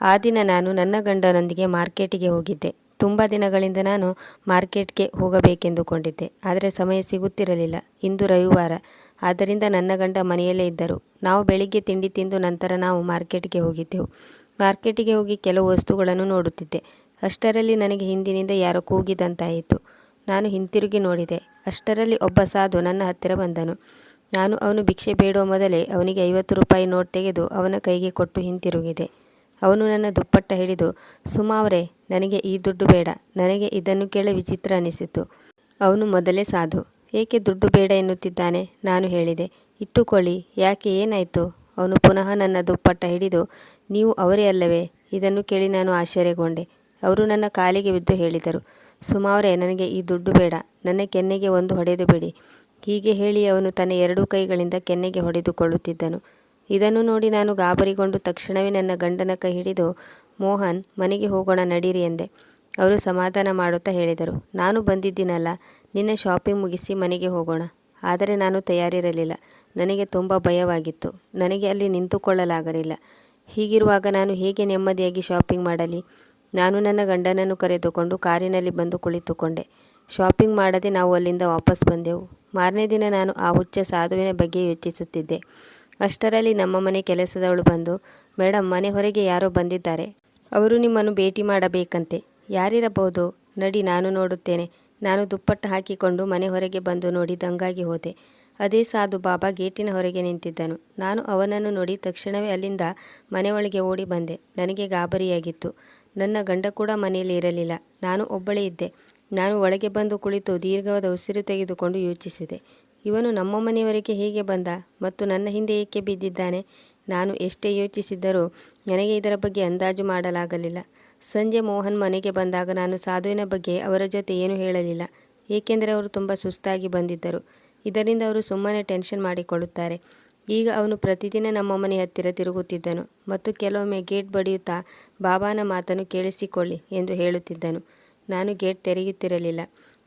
ಆ ದಿನ ನಾನು ನನ್ನ ಗಂಡನೊಂದಿಗೆ ಮಾರ್ಕೆಟಿಗೆ ಹೋಗಿದ್ದೆ. ತುಂಬ ದಿನಗಳಿಂದ ನಾನು ಮಾರ್ಕೆಟ್ಗೆ ಹೋಗಬೇಕೆಂದುಕೊಂಡಿದ್ದೆ. ಆದರೆ ಸಮಯ ಸಿಗುತ್ತಿರಲಿಲ್ಲ. ಇಂದು ರವಿವಾರ. ಆದ್ದರಿಂದ ನನ್ನ ಗಂಡ ಮನೆಯಲ್ಲೇ ಇದ್ದರು. ನಾವು ಬೆಳಿಗ್ಗೆ ತಿಂಡಿ ತಿಂದು ನಂತರ ನಾವು ಮಾರ್ಕೆಟ್ಗೆ ಹೋಗಿದ್ದೆವು. ಮಾರ್ಕೆಟಿಗೆ ಹೋಗಿ ಕೆಲವು ವಸ್ತುಗಳನ್ನು ನೋಡುತ್ತಿದ್ದೆ. ಅಷ್ಟರಲ್ಲಿ ನನಗೆ ಹಿಂದಿನಿಂದ ಯಾರೋ ಕೂಗಿದಂತಾಯಿತು. ನಾನು ಹಿಂತಿರುಗಿ ನೋಡಿದೆ. ಅಷ್ಟರಲ್ಲಿ ಒಬ್ಬ ಸಾಧು ನನ್ನ ಹತ್ತಿರ ಬಂದನು. ನಾನು ಅವನು ಭಿಕ್ಷೆ ಬೇಡುವ ಮೊದಲೇ ಅವನಿಗೆ ಐವತ್ತು ರೂಪಾಯಿ ನೋಟ್ ತೆಗೆದು ಅವನ ಕೈಗೆ ಕೊಟ್ಟು ಹಿಂತಿರುಗಿದೆ ಅವನು ನನ್ನ ದುಪ್ಪಟ್ಟ ಹಿಡಿದು ಸುಮಾವ್ರೆ ನನಗೆ ಈ ದುಡ್ಡು ಬೇಡ, ನನಗೆ ಇದನ್ನು ಕೇಳಿ ವಿಚಿತ್ರ ಅನಿಸಿತು. ಅವನು ಮೊದಲೇ ಸಾಧು. ಏಕೆ ದುಡ್ಡು ಬೇಡ ಎನ್ನುತ್ತಿದ್ದಾನೆ? ನಾನು ಹೇಳಿದೆ. ಇಟ್ಟುಕೊಳ್ಳಿ. ಯಾಕೆ ಏನಾಯಿತು? ಅವನು ಪುನಃ ನನ್ನ ದುಪ್ಪಟ್ಟ ಹಿಡಿದು, ನೀವು ಅವರೇ ಅಲ್ಲವೇ? ಇದನ್ನು ಕೇಳಿ ನಾನು ಆಶ್ಚರ್ಯಗೊಂಡೆ. ಅವರು ನನ್ನ ಕಾಲಿಗೆ ಬಿದ್ದು ಹೇಳಿದರು. ಸುಮಾವ್ರೆ ನನಗೆ ಈ ದುಡ್ಡು ಬೇಡ. ನನ್ನ ಕೆನ್ನೆಗೆ ಒಂದು ಹೊಡೆದು ಬಿಡಿ. ಹೀಗೆ ಹೇಳಿ ಅವನು ತನ್ನ ಎರಡೂ ಕೈಗಳಿಂದ ಕೆನ್ನೆಗೆ ಹೊಡೆದುಕೊಳ್ಳುತ್ತಿದ್ದನು. ಇದನ್ನು ನೋಡಿ ನಾನು ಗಾಬರಿಗೊಂಡು ತಕ್ಷಣವೇ ನನ್ನ ಗಂಡನ ಕೈ ಹಿಡಿದು, ಮೋಹನ್, ಮನೆಗೆ ಹೋಗೋಣ, ನಡೀರಿ ಎಂದೆ. ಅವರು ಸಮಾಧಾನ ಮಾಡುತ್ತಾ ಹೇಳಿದರು. ನಾನು ಬಂದಿದ್ದೀನಲ್ಲ, ನಿನ್ನೆ ಶಾಪಿಂಗ್ ಮುಗಿಸಿ ಮನೆಗೆ ಹೋಗೋಣ. ಆದರೆ ನಾನು ತಯಾರಿರಲಿಲ್ಲ. ನನಗೆ ತುಂಬ ಭಯವಾಗಿತ್ತು. ನನಗೆ ಅಲ್ಲಿ ನಿಂತುಕೊಳ್ಳಲಾಗಲಿಲ್ಲ. ಹೀಗಿರುವಾಗ ನಾನು ಹೇಗೆ ನೆಮ್ಮದಿಯಾಗಿ ಶಾಪಿಂಗ್ ಮಾಡಲಿ? ನಾನು ನನ್ನ ಗಂಡನನ್ನು ಕರೆದುಕೊಂಡು ಕಾರಿನಲ್ಲಿ ಬಂದು ಕುಳಿತುಕೊಂಡೆ. ಶಾಪಿಂಗ್ ಮಾಡದೆ ನಾವು ಅಲ್ಲಿಂದ ವಾಪಸ್ ಬಂದೆವು. ಮಾರನೇ ದಿನ ನಾನು ಆ ಹುಚ್ಚ ಸಾಧುವಿನ ಬಗ್ಗೆ ಯೋಚಿಸುತ್ತಿದ್ದೆ. ಅಷ್ಟರಲ್ಲಿ ನಮ್ಮ ಮನೆ ಕೆಲಸದವಳು ಬಂದು ಮೇಡಮ್ ಮನೆ ಹೊರಗೆ ಯಾರೋ ಬಂದಿದ್ದಾರೆ. ಅವರು ನಿಮ್ಮನ್ನು ಭೇಟಿ ಮಾಡಬೇಕಂತೆ. ಯಾರಿರಬಹುದು? ನಡಿ, ನಾನು ನೋಡುತ್ತೇನೆ. ನಾನು ದುಪ್ಪಟ್ಟು ಹಾಕಿಕೊಂಡು ಮನೆ ಹೊರಗೆ ಬಂದು ನೋಡಿ ದಂಗಾಗಿ ಹೋದೆ. ಅದೇ ಸಾಧು ಬಾಬಾ ಗೇಟಿನ ಹೊರಗೆ ನಿಂತಿದ್ದನು. ನಾನು ಅವನನ್ನು ನೋಡಿ ತಕ್ಷಣವೇ ಅಲ್ಲಿಂದ ಮನೆ ಒಳಗೆ ಓಡಿ ಬಂದೆ. ನನಗೆ ಗಾಬರಿಯಾಗಿತ್ತು. ನನ್ನ ಗಂಡ ಕೂಡ ಮನೆಯಲ್ಲಿ ಇರಲಿಲ್ಲ. ನಾನು ಒಬ್ಬಳೇ ಇದ್ದೆ. ನಾನು ಒಳಗೆ ಬಂದು ಕುಳಿತು ದೀರ್ಘವಾದ ಉಸಿರು ತೆಗೆದುಕೊಂಡು ಯೋಚಿಸಿದೆ. ಇವನು ನಮ್ಮ ಮನೆಯವರೆಗೆ ಹೇಗೆ ಬಂದ ಮತ್ತು ನನ್ನ ಹಿಂದೆ ಏಕೆ ಬಿದ್ದಿದ್ದಾನೆ? ನಾನು ಎಷ್ಟೇ ಯೋಚಿಸಿದ್ದರೂ ನನಗೆ ಇದರ ಬಗ್ಗೆ ಅಂದಾಜು ಮಾಡಲಾಗಲಿಲ್ಲ. ಸಂಜೆ ಮೋಹನ್ ಮನೆಗೆ ಬಂದಾಗ ನಾನು ಸಾಧುವಿನ ಬಗ್ಗೆ ಅವರ ಜೊತೆ ಏನೂ ಹೇಳಲಿಲ್ಲ, ಏಕೆಂದರೆ ಅವರು ತುಂಬ ಸುಸ್ತಾಗಿ ಬಂದಿದ್ದರು. ಇದರಿಂದ ಅವರು ಸುಮ್ಮನೆ ಟೆನ್ಷನ್ ಮಾಡಿಕೊಳ್ಳುತ್ತಾರೆ. ಈಗ ಅವನು ಪ್ರತಿದಿನ ನಮ್ಮ ಮನೆ ಹತ್ತಿರ ತಿರುಗುತ್ತಿದ್ದನು ಮತ್ತು ಕೆಲವೊಮ್ಮೆ ಗೇಟ್ ಬಡಿಯುತ್ತಾ ಬಾಬಾನ ಮಾತನ್ನು ಕೇಳಿಸಿಕೊಳ್ಳಿ ಎಂದು ಹೇಳುತ್ತಿದ್ದನು. ನಾನು ಗೇಟ್ ತೆರೆಯುತ್ತಿರಲಿಲ್ಲ.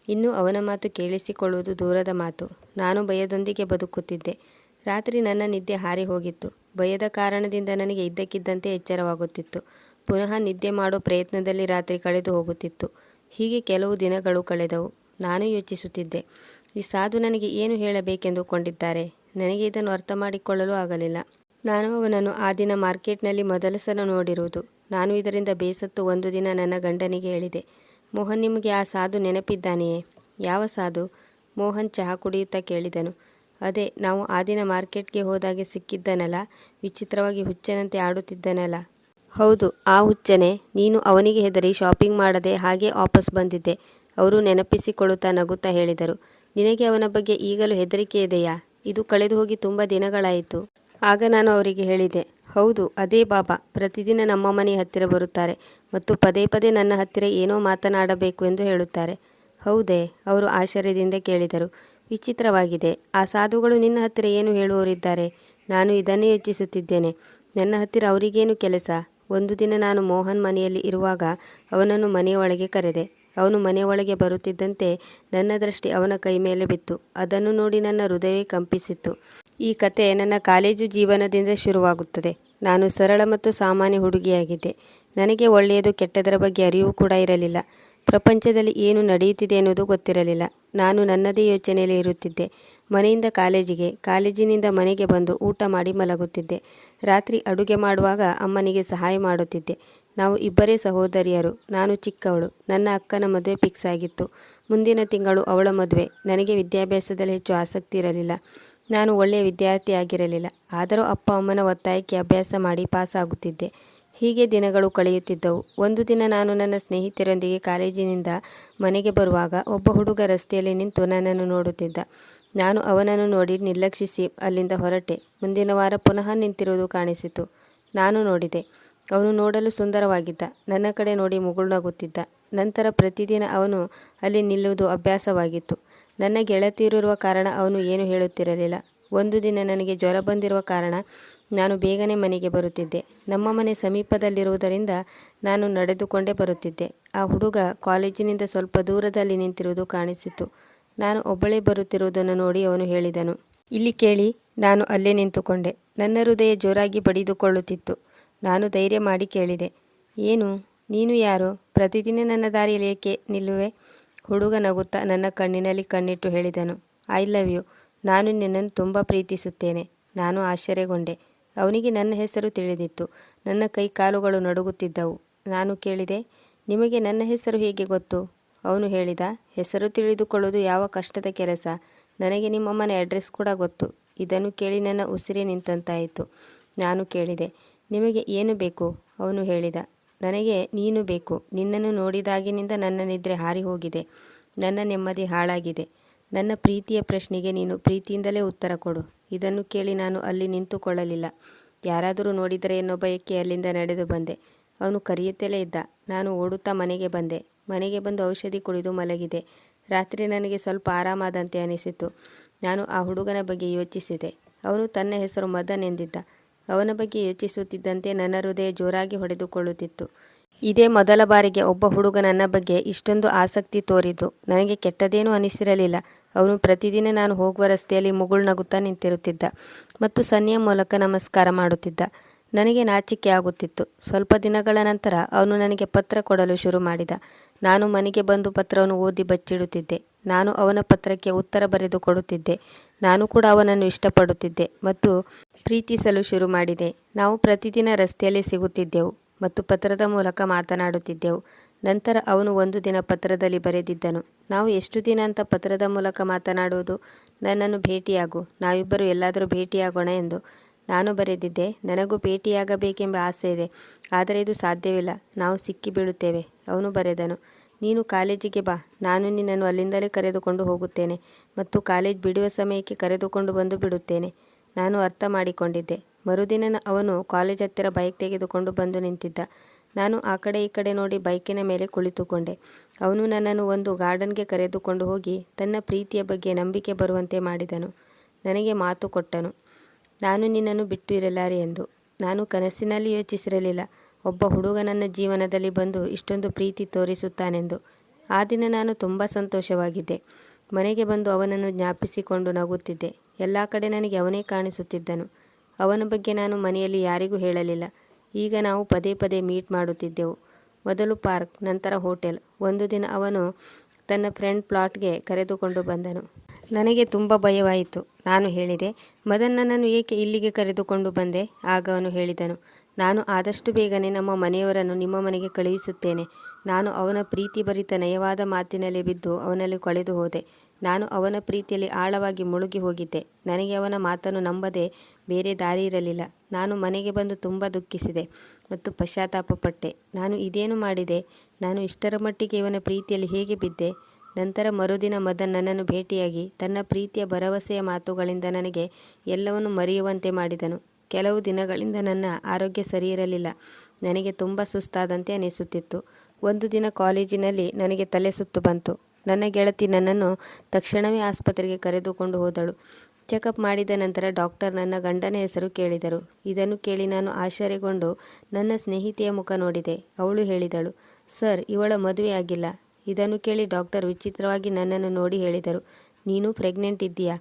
ಇನ್ನು ಅವನ ಮಾತು ಕೇಳಿಸಿಕೊಳ್ಳುವುದು ದೂರದ ಮಾತು. ನಾನು ಭಯದೊಂದಿಗೆ ಬದುಕುತ್ತಿದ್ದೆ. ರಾತ್ರಿ ನನ್ನ ನಿದ್ದೆ ಹಾರಿ ಹೋಗಿತ್ತು. ಭಯದ ಕಾರಣದಿಂದ ನನಗೆ ಇದ್ದಕ್ಕಿದ್ದಂತೆ ಎಚ್ಚರವಾಗುತ್ತಿತ್ತು. ಪುನಃ ನಿದ್ದೆ ಮಾಡೋ ಪ್ರಯತ್ನದಲ್ಲಿ ರಾತ್ರಿ ಕಳೆದು ಹೋಗುತ್ತಿತ್ತು. ಹೀಗೆ ಕೆಲವು ದಿನಗಳು ಕಳೆದವು. ನಾನು ಯೋಚಿಸುತ್ತಿದ್ದೆ. ಈ ಸಾಧು ನನಗೆ ಏನು ಹೇಳಬೇಕೆಂದುಕೊಂಡಿದ್ದಾರೆ? ನನಗೆ ಇದನ್ನು ಅರ್ಥ ಮಾಡಿಕೊಳ್ಳಲು ಆಗಲಿಲ್ಲ. ನಾನು ಅವನನ್ನು ಆ ದಿನ ಮಾರ್ಕೆಟ್ನಲ್ಲಿ ಮೊದಲ ಸಲ ನೋಡಿರುವುದು. ನಾನು ಇದರಿಂದ ಬೇಸತ್ತು ಒಂದು ದಿನ ನನ್ನ ಗಂಡನಿಗೆ ಹೇಳಿದೆ. ಮೋಹನ್ ನಿಮಗೆ ಆ ಸಾಧು ನೆನಪಿದ್ದಾನೆಯೇ? ಯಾವ ಸಾಧು? ಮೋಹನ್ ಚಹಾ ಕುಡಿಯುತ್ತಾ ಕೇಳಿದನು. ಅದೇ, ನಾವು ಆ ದಿನ ಮಾರ್ಕೆಟ್ಗೆ ಹೋದಾಗೆ ಸಿಕ್ಕಿದ್ದನಲ್ಲ, ವಿಚಿತ್ರವಾಗಿ ಹುಚ್ಚನಂತೆ ಆಡುತ್ತಿದ್ದನಲ್ಲ. ಹೌದು, ಆ ಹುಚ್ಚನೆ. ನೀನು ಅವನಿಗೆ ಹೆದರಿ ಶಾಪಿಂಗ್ ಮಾಡದೆ ಹಾಗೆ ವಾಪಸ್ ಬಂದಿದ್ದೆ. ಅವರು ನೆನಪಿಸಿಕೊಳ್ಳುತ್ತಾ ನಗುತ್ತಾ ಹೇಳಿದರು. ನಿನಗೆ ಅವನ ಬಗ್ಗೆ ಈಗಲೂ ಹೆದರಿಕೆ ಇದೆಯಾ? ಇದು ಕಳೆದು ಹೋಗಿ ತುಂಬ ದಿನಗಳಾಯಿತು. ಆಗ ನಾನು ಅವರಿಗೆ ಹೇಳಿದೆ ಹೌದು, ಅದೇ ಬಾಬಾ. ಪ್ರತಿದಿನ ನಮ್ಮ ಮನೆ ಹತ್ತಿರ ಬರುತ್ತಾರೆ ಮತ್ತು ಪದೇ ಪದೇ ನನ್ನ ಹತ್ತಿರ ಏನೋ ಮಾತನಾಡಬೇಕು ಎಂದು ಹೇಳುತ್ತಾರೆ. ಹೌದೇ, ಅವರು ಆಶ್ಚರ್ಯದಿಂದ ಕೇಳಿದರು. ವಿಚಿತ್ರವಾಗಿದೆ. ಆ ಸಾಧುಗಳು ನಿನ್ನ ಹತ್ತಿರ ಏನು ಹೇಳುವವರಿದ್ದಾರೆ? ನಾನು ಇದನ್ನೇ ಯೋಚಿಸುತ್ತಿದ್ದೇನೆ. ನನ್ನ ಹತ್ತಿರ ಅವರಿಗೇನು ಕೆಲಸ? ಒಂದು ದಿನ ನಾನು ಮೋಹನ್ ಮನೆಯಲ್ಲಿ ಇರುವಾಗ ಅವನನ್ನು ಮನೆಯೊಳಗೆ ಕರೆದೆ. ಅವನು ಮನೆಯೊಳಗೆ ಬರುತ್ತಿದ್ದಂತೆ ನನ್ನ ದೃಷ್ಟಿ ಅವನ ಕೈ ಮೇಲೆ ಬಿತ್ತು. ಅದನ್ನು ನೋಡಿ ನನ್ನ ಹೃದಯವೇ ಕಂಪಿಸಿತ್ತು. ಈ ಕತೆ ನನ್ನ ಕಾಲೇಜು ಜೀವನದಿಂದ ಶುರುವಾಗುತ್ತದೆ. ನಾನು ಸರಳ ಮತ್ತು ಸಾಮಾನ್ಯ ಹುಡುಗಿಯಾಗಿದ್ದೆ. ನನಗೆ ಒಳ್ಳೆಯದು ಕೆಟ್ಟದರ ಬಗ್ಗೆ ಅರಿವು ಕೂಡ ಇರಲಿಲ್ಲ. ಪ್ರಪಂಚದಲ್ಲಿ ಏನು ನಡೆಯುತ್ತಿದೆ ಎನ್ನುವುದು ಗೊತ್ತಿರಲಿಲ್ಲ. ನಾನು ನನ್ನದೇ ಯೋಚನೆಯಲ್ಲಿ ಇರುತ್ತಿದ್ದೆ. ಮನೆಯಿಂದ ಕಾಲೇಜಿಗೆ, ಕಾಲೇಜಿನಿಂದ ಮನೆಗೆ ಬಂದು ಊಟ ಮಾಡಿ ಮಲಗುತ್ತಿದ್ದೆ. ರಾತ್ರಿ ಅಡುಗೆ ಮಾಡುವಾಗ ಅಮ್ಮನಿಗೆ ಸಹಾಯ ಮಾಡುತ್ತಿದ್ದೆ. ನಾವು ಇಬ್ಬರೇ ಸಹೋದರಿಯರು. ನಾನು ಚಿಕ್ಕವಳು. ನನ್ನ ಅಕ್ಕನ ಮದುವೆ ಫಿಕ್ಸ್ ಆಗಿತ್ತು. ಮುಂದಿನ ತಿಂಗಳು ಅವಳ ಮದುವೆ. ನನಗೆ ವಿದ್ಯಾಭ್ಯಾಸದಲ್ಲಿ ಹೆಚ್ಚು ಆಸಕ್ತಿ ಇರಲಿಲ್ಲ. ನಾನು ಒಳ್ಳೆಯ ವಿದ್ಯಾರ್ಥಿಯಾಗಿರಲಿಲ್ಲ. ಆದರೂ ಅಪ್ಪ ಅಮ್ಮನ ಒತ್ತಾಯಕ್ಕೆ ಅಭ್ಯಾಸ ಮಾಡಿ ಪಾಸ್ ಆಗುತ್ತಿದ್ದೆ ಹೀಗೆ ದಿನಗಳು ಕಳೆಯುತ್ತಿದ್ದವು. ಒಂದು ದಿನ ನಾನು ನನ್ನ ಸ್ನೇಹಿತರೊಂದಿಗೆ ಕಾಲೇಜಿನಿಂದ ಮನೆಗೆ ಬರುವಾಗ ಒಬ್ಬ ಹುಡುಗ ರಸ್ತೆಯಲ್ಲಿ ನಿಂತು ನನ್ನನ್ನು ನೋಡುತ್ತಿದ್ದ. ನಾನು ಅವನನ್ನು ನೋಡಿ ನಿರ್ಲಕ್ಷಿಸಿ ಅಲ್ಲಿಂದ ಹೊರಟೆ. ಮುಂದಿನ ವಾರ ಪುನಃ ನಿಂತಿರುವುದು ಕಾಣಿಸಿತು. ನಾನು ನೋಡಿದೆ. ಅವನು ನೋಡಲು ಸುಂದರವಾಗಿದ್ದ. ನನ್ನ ಕಡೆ ನೋಡಿ ಮುಗುಳ್ನಗುತ್ತಿದ್ದ. ನಂತರ ಪ್ರತಿದಿನ ಅವನು ಅಲ್ಲಿ ನಿಲ್ಲುವುದು ಅಭ್ಯಾಸವಾಗಿತ್ತು. ನನ್ನ ಗೆಳತಿಯರಿರುವ ಕಾರಣ ಅವನು ಏನು ಹೇಳುತ್ತಿರಲಿಲ್ಲ. ಒಂದು ದಿನ ನನಗೆ ಜ್ವರ ಬಂದಿರುವ ಕಾರಣ ನಾನು ಬೇಗನೆ ಮನೆಗೆ ಬರುತ್ತಿದ್ದೆ. ನಮ್ಮ ಮನೆ ಸಮೀಪದಲ್ಲಿರುವುದರಿಂದ ನಾನು ನಡೆದುಕೊಂಡೇ ಬರುತ್ತಿದ್ದೆ. ಆ ಹುಡುಗ ಕಾಲೇಜಿನಿಂದ ಸ್ವಲ್ಪ ದೂರದಲ್ಲಿ ನಿಂತಿರುವುದು ಕಾಣಿಸಿತು. ನಾನು ಒಬ್ಬಳೇ ಬರುತ್ತಿರುವುದನ್ನು ನೋಡಿ ಅವನು ಹೇಳಿದನು. ಇಲ್ಲಿ ಕೇಳಿ, ನಾನು ಅಲ್ಲೇ ನಿಂತುಕೊಂಡೆ. ನನ್ನ ಹೃದಯ ಜೋರಾಗಿ ಬಡಿದುಕೊಳ್ಳುತ್ತಿತ್ತು. ನಾನು ಧೈರ್ಯ ಮಾಡಿ ಕೇಳಿದೆ. ಏನು? ನೀನು ಯಾರು? ಪ್ರತಿದಿನ ನನ್ನ ದಾರಿಯಲ್ಲಿ ಏಕೆ ನಿಲ್ಲುವೆ? ಹುಡುಗ ನಗುತ್ತಾ ನನ್ನ ಕಣ್ಣಿನಲ್ಲಿ ಕಣ್ಣಿಟ್ಟು ಹೇಳಿದನು. I love you. ನಾನು ನಿನ್ನನ್ನು ತುಂಬ ಪ್ರೀತಿಸುತ್ತೇನೆ. ನಾನು ಆಶ್ಚರ್ಯಗೊಂಡೆ. ಅವನಿಗೆ ನನ್ನ ಹೆಸರು ತಿಳಿದಿತ್ತು. ನನ್ನ ಕೈ ಕಾಲುಗಳು ನಡುಗುತ್ತಿದ್ದವು. ನಾನು ಕೇಳಿದೆ, ನಿಮಗೆ ನನ್ನ ಹೆಸರು ಹೇಗೆ ಗೊತ್ತು? ಅವನು ಹೇಳಿದ, ಹೆಸರು ತಿಳಿದುಕೊಳ್ಳುವುದು ಯಾವ ಕಷ್ಟದ ಕೆಲಸ? ನನಗೆ ನಿಮ್ಮ ಮನೆ ಅಡ್ರೆಸ್ ಕೂಡ ಗೊತ್ತು. ಇದನ್ನು ಕೇಳಿ ನನ್ನ ಉಸಿರೇ ನಿಂತಂತಾಯಿತು. ನಾನು ಕೇಳಿದೆ, ನಿಮಗೆ ಏನು ಬೇಕು? ಅವನು ಹೇಳಿದ ನನಗೆ ನೀನು ಬೇಕು. ನಿನ್ನನ್ನು ನೋಡಿದಾಗಿನಿಂದ ನನ್ನ ನಿದ್ರೆ ಹಾರಿ ಹೋಗಿದೆ ನನ್ನ ನೆಮ್ಮದಿ ಹಾಳಾಗಿದೆ. ನನ್ನ ಪ್ರೀತಿಯ ಪ್ರಶ್ನೆಗೆ ನೀನು ಪ್ರೀತಿಯಿಂದಲೇ ಉತ್ತರ ಕೊಡು. ಇದನ್ನು ಕೇಳಿ ನಾನು ಅಲ್ಲಿ ನಿಂತುಕೊಳ್ಳಲಿಲ್ಲ. ಯಾರಾದರೂ ನೋಡಿದರೆ ಎನ್ನೋ ಬಯಕೆ ಅಲ್ಲಿಂದ ನಡೆದು ಬಂದೆ. ಅವನು ಕರೆಯುತ್ತಲೇ ಇದ್ದ. ನಾನು ಓಡುತ್ತಾ ಮನೆಗೆ ಬಂದೆ. ಮನೆಗೆ ಬಂದು ಔಷಧಿ ಕುಡಿದು ಮಲಗಿದೆ. ರಾತ್ರಿ ನನಗೆ ಸ್ವಲ್ಪ ಆರಾಮಾದಂತೆ ಅನಿಸಿತು ನಾನು ಆ ಹುಡುಗನ ಬಗ್ಗೆ ಯೋಚಿಸಿದೆ. ಅವನು ತನ್ನ ಹೆಸರು ಮದನ್ ಎಂದಿದ್ದ. ಅವನ ಬಗ್ಗೆ ಯೋಚಿಸುತ್ತಿದ್ದಂತೆ ನನ್ನ ಹೃದಯ ಜೋರಾಗಿ ಹೊಡೆದುಕೊಳ್ಳುತ್ತಿತ್ತು. ಇದೇ ಮೊದಲ ಬಾರಿಗೆ ಒಬ್ಬ ಹುಡುಗ ನನ್ನ ಬಗ್ಗೆ ಇಷ್ಟೊಂದು ಆಸಕ್ತಿ ತೋರಿದ್ದು. ನನಗೆ ಕೆಟ್ಟದೇನೂ ಅನಿಸಿರಲಿಲ್ಲ. ಅವನು ಪ್ರತಿದಿನ ನಾನು ಹೋಗುವ ರಸ್ತೆಯಲ್ಲಿ ಮುಗುಳು ನಗುತ್ತಾ ನಿಂತಿರುತ್ತಿದ್ದ ಮತ್ತು ಸನ್ನೆಯ ಮೂಲಕ ನಮಸ್ಕಾರ ಮಾಡುತ್ತಿದ್ದ. ನನಗೆ ನಾಚಿಕೆ ಆಗುತ್ತಿತ್ತು. ಸ್ವಲ್ಪ ದಿನಗಳ ನಂತರ ಅವನು ನನಗೆ ಪತ್ರ ಕೊಡಲು ಶುರು ಮಾಡಿದ. ನಾನು ಮನೆಗೆ ಬಂದು ಪತ್ರವನ್ನು ಓದಿ ಬಚ್ಚಿಡುತ್ತಿದ್ದೆ. ನಾನು ಅವನ ಪತ್ರಕ್ಕೆ ಉತ್ತರ ಬರೆದು ಕೊಡುತ್ತಿದ್ದೆ. ನಾನು ಕೂಡ ಅವನನ್ನು ಇಷ್ಟಪಡುತ್ತಿದ್ದೆ ಮತ್ತು ಪ್ರೀತಿಸಲು ಶುರು ಮಾಡಿದೆ. ನಾವು ಪ್ರತಿದಿನ ರಸ್ತೆಯಲ್ಲಿ ಸಿಗುತ್ತಿದ್ದೆವು ಮತ್ತು ಪತ್ರದ ಮೂಲಕ ಮಾತನಾಡುತ್ತಿದ್ದೆವು. ನಂತರ ಅವನು ಒಂದು ದಿನ ಪತ್ರದಲ್ಲಿ ಬರೆದಿದ್ದನು. ನಾವು ಎಷ್ಟು ದಿನ ಅಂತ ಪತ್ರದ ಮೂಲಕ ಮಾತನಾಡುವುದು? ನನ್ನನ್ನು ಭೇಟಿಯಾಗು. ನಾವಿಬ್ಬರು ಎಲ್ಲಾದರೂ ಭೇಟಿಯಾಗೋಣ ಎಂದು ನಾನು ಬರೆದಿದ್ದೆ. ನನಗೂ ಭೇಟಿಯಾಗಬೇಕೆಂಬ ಆಸೆ ಇದೆ, ಆದರೆ ಇದು ಸಾಧ್ಯವಿಲ್ಲ. ನಾವು ಸಿಕ್ಕಿ ಬೀಳುತ್ತೇವೆ ಅವನು ಬರೆದನು. ನೀನು ಕಾಲೇಜಿಗೆ ಬಾ. ನಾನು ನಿನ್ನನ್ನು ಅಲ್ಲಿಂದಲೇ ಕರೆದುಕೊಂಡು ಹೋಗುತ್ತೇನೆ ಮತ್ತು ಕಾಲೇಜ್ ಬಿಡುವ ಸಮಯಕ್ಕೆ ಕರೆದುಕೊಂಡು ಬಂದು ಬಿಡುತ್ತೇನೆ. ನಾನು ಅರ್ಥ ಮಾಡಿಕೊಂಡಿದ್ದೆ. ಮರುದಿನ ಅವನು ಕಾಲೇಜ್ ಹತ್ತಿರ ಬೈಕ್ ತೆಗೆದುಕೊಂಡು ಬಂದು ನಿಂತಿದ್ದ. ನಾನು ಆ ಕಡೆ ಈ ಕಡೆ ನೋಡಿ ಬೈಕಿನ ಮೇಲೆ ಕುಳಿತುಕೊಂಡೆ. ಅವನು ನನ್ನನ್ನು ಒಂದು ಗಾರ್ಡನ್ಗೆ ಕರೆದುಕೊಂಡು ಹೋಗಿ ತನ್ನ ಪ್ರೀತಿಯ ಬಗ್ಗೆ ನಂಬಿಕೆ ಬರುವಂತೆ ಮಾಡಿದನು. ನನಗೆ ಮಾತು ಕೊಟ್ಟನು. ನಾನು ನಿನ್ನನ್ನು ಬಿಟ್ಟು ಇರಲಾರೆ ಎಂದು. ನಾನು ಕನಸಿನಲ್ಲಿ ಯೋಚಿಸಿರಲಿಲ್ಲ. ಒಬ್ಬ ಹುಡುಗ ನನ್ನ ಜೀವನದಲ್ಲಿ ಬಂದು ಇಷ್ಟೊಂದು ಪ್ರೀತಿ ತೋರಿಸುತ್ತಾನೆಂದು. ಆ ದಿನ ನಾನು ತುಂಬ ಸಂತೋಷವಾಗಿದ್ದೆ. ಮನೆಗೆ ಬಂದು ಅವನನ್ನು ಜ್ಞಾಪಿಸಿಕೊಂಡು ನಗುತ್ತಿದ್ದೆ. ಎಲ್ಲ ಕಡೆ ನನಗೆ ಅವನೇ ಕಾಣಿಸುತ್ತಿದ್ದನು. ಅವನ ಬಗ್ಗೆ ನಾನು ಮನೆಯಲ್ಲಿ ಯಾರಿಗೂ ಹೇಳಲಿಲ್ಲ. ಈಗ ನಾವು ಪದೇ ಪದೇ ಮೀಟ್ ಮಾಡುತ್ತಿದ್ದೆವು. ಮೊದಲು ಪಾರ್ಕ್, ನಂತರ ಹೋಟೆಲ್. ಒಂದು ದಿನ ಅವನು ತನ್ನ ಫ್ರೆಂಡ್ ಪ್ಲಾಟ್ಗೆ ಕರೆದುಕೊಂಡು ಬಂದನು. ನನಗೆ ತುಂಬ ಭಯವಾಯಿತು, ನಾನು ಹೇಳಿದೆ. ಮದನ್ ಏಕೆ ಇಲ್ಲಿಗೆ ಕರೆದುಕೊಂಡು ಬಂದೆ? ಆಗ ಅವನು ಹೇಳಿದನು. ನಾನು ಆದಷ್ಟು ಬೇಗನೆ ನಮ್ಮ ಮನೆಯವರನ್ನು ನಿಮ್ಮ ಮನೆಗೆ ಕಳುಹಿಸುತ್ತೇನೆ. ನಾನು ಅವನ ಪ್ರೀತಿ ಭರಿತ ನಯವಾದ ಮಾತಿನಲ್ಲಿ ಬಿದ್ದು ಅವನಲ್ಲಿ ಕೊಳೆದು ಹೋದೆ. ನಾನು ಅವನ ಪ್ರೀತಿಯಲ್ಲಿ ಆಳವಾಗಿ ಮುಳುಗಿ ಹೋಗಿದ್ದೆ. ನನಗೆ ಅವನ ಮಾತನ್ನು ನಂಬದೆ ಬೇರೆ ದಾರಿ ಇರಲಿಲ್ಲ. ನಾನು ಮನೆಗೆ ಬಂದು ತುಂಬ ದುಃಖಿಸಿದೆ ಮತ್ತು ಪಶ್ಚಾತ್ತಾಪಪಟ್ಟೆ. ನಾನು ಇದೇನು ಮಾಡಿದೆ? ನಾನು ಇಷ್ಟರ ಮಟ್ಟಿಗೆ ಇವನ ಪ್ರೀತಿಯಲ್ಲಿ ಹೇಗೆ ಬಿದ್ದೆ? ನಂತರ ಮರುದಿನ ಮದನ್ ನನ್ನನ್ನು ಭೇಟಿಯಾಗಿ ತನ್ನ ಪ್ರೀತಿಯ ಭರವಸೆಯ ಮಾತುಗಳಿಂದ ನನಗೆ ಎಲ್ಲವನ್ನು ಮರೆಯುವಂತೆ ಮಾಡಿದನು. ಕೆಲವು ದಿನಗಳಿಂದ ನನ್ನ ಆರೋಗ್ಯ ಸರಿಯಿರಲಿಲ್ಲ. ನನಗೆ ತುಂಬ ಸುಸ್ತಾದಂತೆ ಅನಿಸುತ್ತಿತ್ತು. ಒಂದು ದಿನ ಕಾಲೇಜಿನಲ್ಲಿ ನನಗೆ ತಲೆ ಸುತ್ತು ಬಂತು. ನನ್ನ ಗೆಳತಿ ನನ್ನನ್ನು ತಕ್ಷಣವೇ ಆಸ್ಪತ್ರೆಗೆ ಕರೆದುಕೊಂಡು ಹೋದಳು. ಚೆಕಪ್ ಮಾಡಿದ ನಂತರ ಡಾಕ್ಟರ್ ನನ್ನ ಗಂಡನ ಹೆಸರು ಕೇಳಿದರು. ಇದನ್ನು ಕೇಳಿ ನಾನು ಆಶ್ಚರ್ಯಗೊಂಡು ನನ್ನ ಸ್ನೇಹಿತೆಯ ಮುಖ ನೋಡಿದೆ. ಅವಳು ಹೇಳಿದಳು, ಸರ್, ಇವಳ ಮದುವೆ ಆಗಿಲ್ಲ. ಇದನ್ನು ಕೇಳಿ ಡಾಕ್ಟರ್ ವಿಚಿತ್ರವಾಗಿ ನನ್ನನ್ನು ನೋಡಿ ಹೇಳಿದರು. ನೀನು ಪ್ರೆಗ್ನೆಂಟ್ ಇದ್ದೀಯಾ?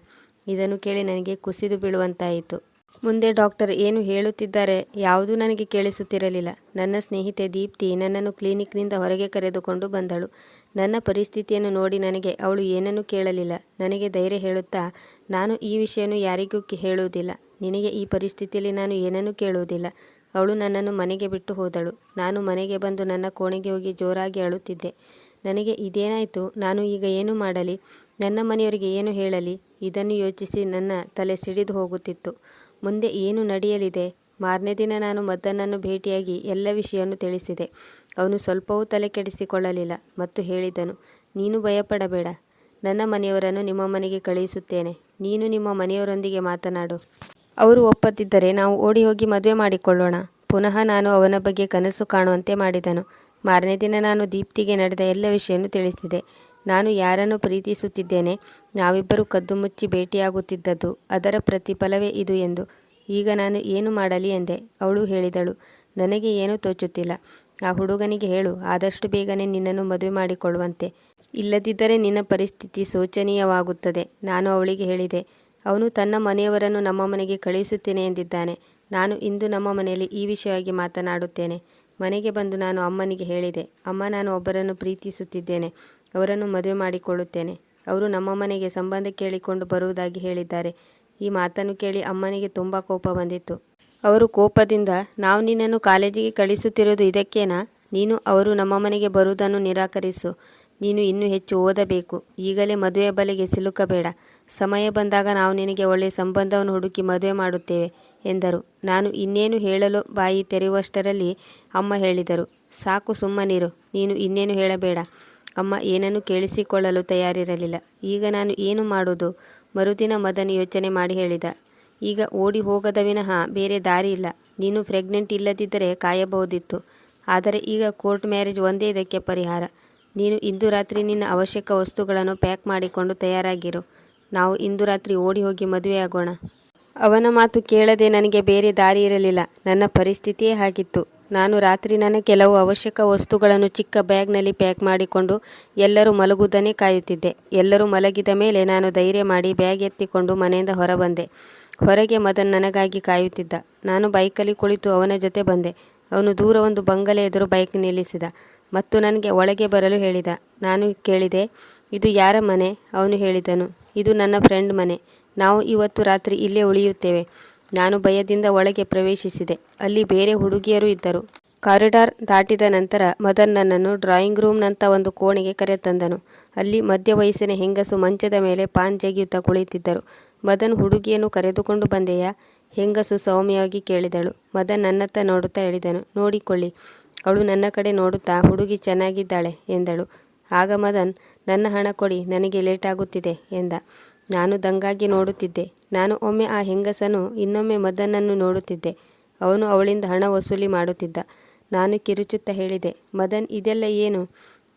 ಇದನ್ನು ಕೇಳಿ ನನಗೆ ಕುಸಿದು ಬೀಳುವಂತಾಯಿತು. ಮುಂದೆ ಡಾಕ್ಟರ್ ಏನು ಹೇಳುತ್ತಿದ್ದಾರೆ ಯಾವುದೂ ನನಗೆ ಕೇಳಿಸುತ್ತಿರಲಿಲ್ಲ. ನನ್ನ ಸ್ನೇಹಿತೆ ದೀಪ್ತಿ ನನ್ನನ್ನು ಕ್ಲಿನಿಕ್ನಿಂದ ಹೊರಗೆ ಕರೆದುಕೊಂಡು ಬಂದಳು. ನನ್ನ ಪರಿಸ್ಥಿತಿಯನ್ನು ನೋಡಿ ನನಗೆ ಅವಳು ಏನನ್ನೂ ಕೇಳಲಿಲ್ಲ. ನನಗೆ ಧೈರ್ಯ ಹೇಳುತ್ತಾ, ನಾನು ಈ ವಿಷಯವನ್ನು ಯಾರಿಗೂ ಹೇಳುವುದಿಲ್ಲ. ನಿನಗೆ ಈ ಪರಿಸ್ಥಿತಿಯಲ್ಲಿ ನಾನು ಏನನ್ನೂ ಕೇಳುವುದಿಲ್ಲ. ಅವಳು ನನ್ನನ್ನು ಮನೆಗೆ ಬಿಟ್ಟು ಹೋದಳು. ನಾನು ಮನೆಗೆ ಬಂದು ನನ್ನ ಕೋಣೆಗೆ ಹೋಗಿ ಜೋರಾಗಿ ಅಳುತ್ತಿದ್ದೆ. ನನಗೆ ಇದೇನಾಯಿತು? ನಾನು ಈಗ ಏನು ಮಾಡಲಿ? ನನ್ನ ಮನೆಯವರಿಗೆ ಏನು ಹೇಳಲಿ? ಇದನ್ನು ಯೋಚಿಸಿ ನನ್ನ ತಲೆ ಸಿಡಿದು ಹೋಗುತ್ತಿತ್ತು. ಮುಂದೆ ಏನು ನಡೆಯಲಿದೆ? ಮಾರನೇ ದಿನ ನಾನು ಮದ್ದನನ್ನು ಭೇಟಿಯಾಗಿ ಎಲ್ಲ ವಿಷಯವನ್ನು ತಿಳಿಸಿದೆ. ಅವನು ಸ್ವಲ್ಪವೂ ತಲೆ ಕೆಡಿಸಿಕೊಳ್ಳಲಿಲ್ಲ ಮತ್ತು ಹೇಳಿದನು, ನೀನು ಭಯಪಡಬೇಡ. ನನ್ನ ಮನೆಯವರನ್ನು ನಿಮ್ಮ ಮನೆಗೆ ಕಳುಹಿಸುತ್ತೇನೆ. ನೀನು ನಿಮ್ಮ ಮನೆಯವರೊಂದಿಗೆ ಮಾತನಾಡು. ಅವರು ಒಪ್ಪದಿದ್ದರೆ ನಾವು ಓಡಿ ಹೋಗಿ ಮದುವೆ ಮಾಡಿಕೊಳ್ಳೋಣ. ಪುನಃ ನಾನು ಅವನ ಬಗ್ಗೆ ಕನಸು ಕಾಣುವಂತೆ ಮಾಡಿದನು. ಮಾರನೇ ದಿನ ನಾನು ದೀಪ್ತಿಗೆ ನಡೆದ ಎಲ್ಲ ವಿಷಯವನ್ನು ತಿಳಿಸಿದೆ. ನಾನು ಯಾರನ್ನು ಪ್ರೀತಿಸುತ್ತಿದ್ದೇನೆ? ನಾವಿಬ್ಬರು ಕದ್ದು ಮುಚ್ಚಿ ಭೇಟಿಯಾಗುತ್ತಿದ್ದದ್ದು, ಅದರ ಪ್ರತಿಫಲವೇ ಇದು ಎಂದು. ಈಗ ನಾನು ಏನು ಮಾಡಲಿ ಎಂದೆ. ಅವಳು ಹೇಳಿದಳು, ನನಗೆ ಏನೂ ತೋಚುತ್ತಿಲ್ಲ. ಆ ಹುಡುಗನಿಗೆ ಹೇಳು, ಆದಷ್ಟು ಬೇಗನೆ ನಿನ್ನನ್ನು ಮದುವೆ ಮಾಡಿಕೊಳ್ಳುವಂತೆ. ಇಲ್ಲದಿದ್ದರೆ ನಿನ್ನ ಪರಿಸ್ಥಿತಿ ಶೋಚನೀಯವಾಗುತ್ತದೆ. ನಾನು ಅವಳಿಗೆ ಹೇಳಿದೆ, ಅವನು ತನ್ನ ಮನೆಯವರನ್ನು ನಮ್ಮ ಮನೆಗೆ ಕಳುಹಿಸುತ್ತೇನೆ ಎಂದಿದ್ದಾನೆ. ನಾನು ಇಂದು ನಮ್ಮ ಮನೆಯಲ್ಲಿ ಈ ವಿಷಯವಾಗಿ ಮಾತನಾಡುತ್ತೇನೆ. ಮನೆಗೆ ಬಂದು ನಾನು ಅಮ್ಮನಿಗೆ ಹೇಳಿದೆ, ಅಮ್ಮ ನಾನು ಒಬ್ಬರನ್ನು ಪ್ರೀತಿಸುತ್ತಿದ್ದೇನೆ. ಅವರನ್ನು ಮದುವೆ ಮಾಡಿಕೊಳ್ಳುತ್ತೇನೆ. ಅವರು ನಮ್ಮ ಮನೆಗೆ ಸಂಬಂಧ ಕೇಳಿಕೊಂಡು ಬರುವುದಾಗಿ ಹೇಳಿದ್ದಾರೆ. ಈ ಮಾತನ್ನು ಕೇಳಿ ಅಮ್ಮನಿಗೆ ತುಂಬ ಕೋಪ ಬಂದಿತ್ತು. ಅವರು ಕೋಪದಿಂದ, ನಾವು ನಿನ್ನನ್ನು ಕಾಲೇಜಿಗೆ ಕಳಿಸುತ್ತಿರುವುದು ಇದಕ್ಕೇನಾ? ನೀನು ಅವರು ನಮ್ಮ ಮನೆಗೆ ಬರುವುದನ್ನು ನಿರಾಕರಿಸು. ನೀನು ಇನ್ನೂ ಹೆಚ್ಚು ಓದಬೇಕು. ಈಗಲೇ ಮದುವೆ ಬಲೆಗೆ ಸಿಲುಕಬೇಡ. ಸಮಯ ಬಂದಾಗ ನಾವು ನಿನಗೆ ಒಳ್ಳೆಯ ಸಂಬಂಧವನ್ನು ಹುಡುಕಿ ಮದುವೆ ಮಾಡುತ್ತೇವೆ, ಎಂದರು. ನಾನು ಇನ್ನೇನು ಹೇಳಲು ಬಾಯಿ ತೆರೆಯುವಷ್ಟರಲ್ಲಿ ಅಮ್ಮ ಹೇಳಿದರು. ಸಾಕು ಸುಮ್ಮನಿರು. ನೀನು ಇನ್ನೇನು ಹೇಳಬೇಡ. ಅಮ್ಮ ಏನನ್ನು ಕೇಳಿಸಿಕೊಳ್ಳಲು ತಯಾರಿರಲಿಲ್ಲ. ಈಗ ನಾನು ಏನು ಮಾಡುವುದು ಮರುದಿನ ಮದನ ಯೋಚನೆ ಮಾಡಿ ಹೇಳಿದ. ಈಗ ಓಡಿ ಹೋಗದ ವಿನಃ ಬೇರೆ ದಾರಿ ಇಲ್ಲ. ನೀನು ಪ್ರೆಗ್ನೆಂಟ್ ಇಲ್ಲದಿದ್ದರೆ ಕಾಯಬಹುದಿತ್ತು. ಆದರೆ ಈಗ ಕೋರ್ಟ್ ಮ್ಯಾರೇಜ್ ಒಂದೇ ಇದಕ್ಕೆ ಪರಿಹಾರ. ನೀನು ಇಂದು ರಾತ್ರಿ ನಿನ್ನ ಅವಶ್ಯಕ ವಸ್ತುಗಳನ್ನು ಪ್ಯಾಕ್ ಮಾಡಿಕೊಂಡು ತಯಾರಾಗಿರು. ನಾವು ಇಂದು ರಾತ್ರಿ ಓಡಿ ಹೋಗಿ ಮದುವೆಯಾಗೋಣ ಅವನ ಮಾತು ಕೇಳದೆ ನನಗೆ ಬೇರೆ ದಾರಿ ಇರಲಿಲ್ಲ. ನನ್ನ ಪರಿಸ್ಥಿತಿಯೇ ಹಾಗಿತ್ತು. ನಾನು ರಾತ್ರಿ ನನ್ನ ಕೆಲವು ಅವಶ್ಯಕ ವಸ್ತುಗಳನ್ನು ಚಿಕ್ಕ ಬ್ಯಾಗ್ನಲ್ಲಿ ಪ್ಯಾಕ್ ಮಾಡಿಕೊಂಡು ಎಲ್ಲರೂ ಮಲಗುವುದನ್ನೇ ಕಾಯುತ್ತಿದ್ದೆ. ಎಲ್ಲರೂ ಮಲಗಿದ ಮೇಲೆ ನಾನು ಧೈರ್ಯ ಮಾಡಿ ಬ್ಯಾಗ್ ಎತ್ತಿಕೊಂಡು ಮನೆಯಿಂದ ಹೊರಬಂದೆ. ಹೊರಗೆ ಮದನ್ ನನಗಾಗಿ ಕಾಯುತ್ತಿದ್ದ. ನಾನು ಬೈಕಲ್ಲಿ ಕುಳಿತು ಅವನ ಜೊತೆ ಬಂದೆ. ಅವನು ದೂರ ಒಂದು ಬಂಗಲೆ ಎದುರು ಬೈಕ್ ನಿಲ್ಲಿಸಿದ ಮತ್ತು ನನಗೆ ಒಳಗೆ ಬರಲು ಹೇಳಿದ. ನಾನು ಕೇಳಿದೆ, ಇದು ಯಾರ ಮನೆ? ಅವನು ಹೇಳಿದನು, ಇದು ನನ್ನ ಫ್ರೆಂಡ್ ಮನೆ. ನಾವು ಇವತ್ತು ರಾತ್ರಿ ಇಲ್ಲೇ ಉಳಿಯುತ್ತೇವೆ. ನಾನು ಭಯದಿಂದ ಒಳಗೆ ಪ್ರವೇಶಿಸಿದೆ. ಅಲ್ಲಿ ಬೇರೆ ಹುಡುಗಿಯರು ಇದ್ದರು. ಕಾರಿಡಾರ್ ದಾಟಿದ ನಂತರ ಮದನ್ ನನ್ನನ್ನು ಡ್ರಾಯಿಂಗ್ ರೂಮ್ನಂಥ ಒಂದು ಕೋಣೆಗೆ ಕರೆತಂದನು. ಅಲ್ಲಿ ಮಧ್ಯ ವಯಸ್ಸಿನ ಹೆಂಗಸು ಮಂಚದ ಮೇಲೆ ಪಾನ್ ಜಗಿಯುತ್ತಾ ಕುಳಿತಿದ್ದರು. ಮದನ್ ಹುಡುಗಿಯನ್ನು ಕರೆದುಕೊಂಡು ಬಂದೆಯಾ? ಹೆಂಗಸು ಸೌಮ್ಯವಾಗಿ ಕೇಳಿದಳು. ಮದನ್ ನನ್ನತ್ತ ನೋಡುತ್ತಾ ಹೇಳಿದನು. ನೋಡಿಕೊಳ್ಳಿ. ಅವಳು ನನ್ನ ಕಡೆ ನೋಡುತ್ತಾ ಹುಡುಗಿ ಚೆನ್ನಾಗಿದ್ದಾಳೆ ಎಂದಳು. ಆಗ ಮದನ್, ನನ್ನ ಹಣ ಕೊಡಿ, ನನಗೆ ಲೇಟ್ ಆಗುತ್ತಿದೆ ಎಂದ. ನಾನು ದಂಗಾಗಿ ನೋಡುತ್ತಿದ್ದೆ. ನಾನು ಒಮ್ಮೆ ಆ ಹೆಂಗಸನು ಇನ್ನೊಮ್ಮೆ ಮದನನ್ನು ನೋಡುತ್ತಿದ್ದೆ. ಅವನು ಅವಳಿಂದ ಹಣ ವಸೂಲಿ ಮಾಡುತ್ತಿದ್ದ. ನಾನು ಕಿರುಚುತ್ತಾ ಹೇಳಿದೆ, ಮದನ್, ಇದೆಲ್ಲ ಏನು?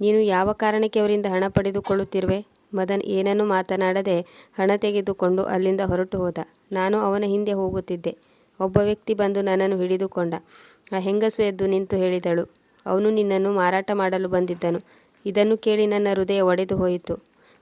ನೀನು ಯಾವ ಕಾರಣಕ್ಕೆ ಅವರಿಂದ ಹಣ ಪಡೆದುಕೊಳ್ಳುತ್ತಿರುವೆ? ಮದನ್ ಏನನ್ನೂ ಮಾತನಾಡದೆ ಹಣ ತೆಗೆದುಕೊಂಡು ಅಲ್ಲಿಂದ ಹೊರಟು ಹೋದ. ನಾನು ಅವನ ಹಿಂದೆ ಹೋಗುತ್ತಿದ್ದೆ. ಒಬ್ಬ ವ್ಯಕ್ತಿ ಬಂದು ನನ್ನನ್ನು ಹಿಡಿದುಕೊಂಡ. ಆ ಹೆಂಗಸು ಎದ್ದು ನಿಂತು ಹೇಳಿದಳು, ಅವನು ನಿನ್ನನ್ನು ಮಾರಾಟ ಮಾಡಲು ಬಂದಿದ್ದನು. ಇದನ್ನು ಕೇಳಿ ನನ್ನ ಹೃದಯ ಒಡೆದು ಹೋಯಿತು.